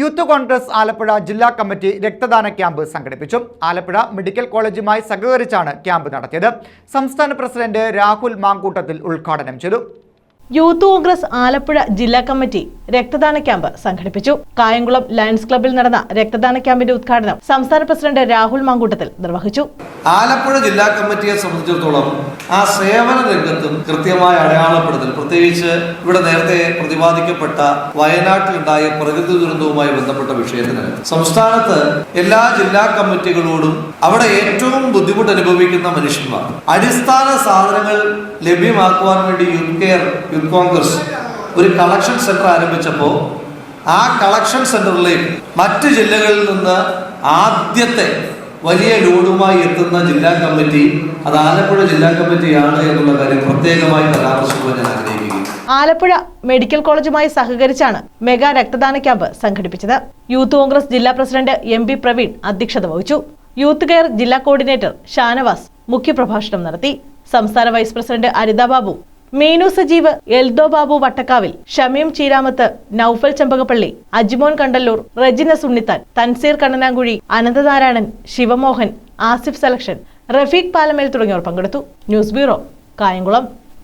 Youth Congress Alappuzha ജില്ലാ committee രക്തദാന camp സംഘടിപ്പിച്ചു. ആലപ്പുഴ മെഡിക്കൽ കോളേജുമായി സഹകരിച്ചാണ് ക്യാമ്പ് നടത്തിയത്. സംസ്ഥാന പ്രസിഡന്റ് രാഹുൽ മാങ്കൂട്ടത്തിൽ ഉദ്ഘാടനം ചെയ്തു. യൂത്ത് കോൺഗ്രസ് ആലപ്പുഴ ജില്ലാ കമ്മിറ്റി രക്തദാന ക്യാമ്പ് സംഘടിപ്പിച്ചു. കായംകുളം ലയൺസ് ക്ലബിൽ നടന്ന രക്തദാന ക്യാമ്പിന്റെ ഉദ്ഘാടനം സംസ്ഥാന പ്രസിഡന്റ് രാഹുൽ മാങ്കൂട്ടത്തിൽ നിർവഹിച്ചു. ആലപ്പുഴ ജില്ലാ കമ്മിറ്റിയെ സംബന്ധിച്ചിടത്തോളം ആ സേവന രംഗത്തും കൃത്യമായി അടയാളപ്പെടുത്തൽ പ്രത്യേകിച്ച് ഇവിടെ നേരത്തെ പ്രതിപാദിക്കപ്പെട്ട വയനാട്ടിലുണ്ടായ പ്രകൃതി ദുരന്തവുമായി ബന്ധപ്പെട്ട വിഷയത്തിന്. സംസ്ഥാനത്ത് എല്ലാ ജില്ലാ കമ്മിറ്റികളോടും അവിടെ ഏറ്റവും ബുദ്ധിമുട്ട് അനുഭവിക്കുന്ന മനുഷ്യന്മാർ. അടിസ്ഥാന സാധനങ്ങൾ ലഭ്യമാക്കുവാൻ വേണ്ടി യുദ്ധ കെയർ യൂത്ത് കോൺഗ്രസ് ഒരു കളക്ഷൻ സെന്റർ ആരംഭിച്ചപ്പോൾ ആ കളക്ഷൻ സെന്ററിലേക്ക് മറ്റ് ജില്ലകളിൽ നിന്ന് ആദ്യത്തെ വലിയ ലോഡുമായി എത്തുന്ന ജില്ലാ കമ്മിറ്റി അത് ആലപ്പുഴ ജില്ലാ കമ്മിറ്റിയാണ് എന്നുള്ള കാര്യം പ്രത്യേകമായി പരാമർശിക്കുവാൻ ഞാൻ ആഗ്രഹിക്കുന്നു. ആലപ്പുഴ മെഡിക്കൽ കോളേജുമായി സഹകരിച്ചാണ് മെഗാ രക്തദാന ക്യാമ്പ് സംഘടിപ്പിച്ചത്. യൂത്ത് കോൺഗ്രസ് ജില്ലാ പ്രസിഡന്റ് എം പി പ്രവീൺ അധ്യക്ഷത വഹിച്ചു. യൂത്ത് കെയർ ജില്ലാ കോർഡിനേറ്റർ ഷാനവാസ് മുഖ്യപ്രഭാഷണം നടത്തി. സംസ്ഥാന vice president Aritha Babu Meenu Sajeev Eldho Babu Vattakkavil Shameem Cheeramath Noufal Chembakappally Ajmon Kandallur Rejina Sunnithan Tanseer Kannanamkuzhi Ananthanarayanan Sivamohan Asif selection Rafeeq Palamel തുടങ്ങിയവർ പങ്കെടുത്തു. News bureau Kayamkulam.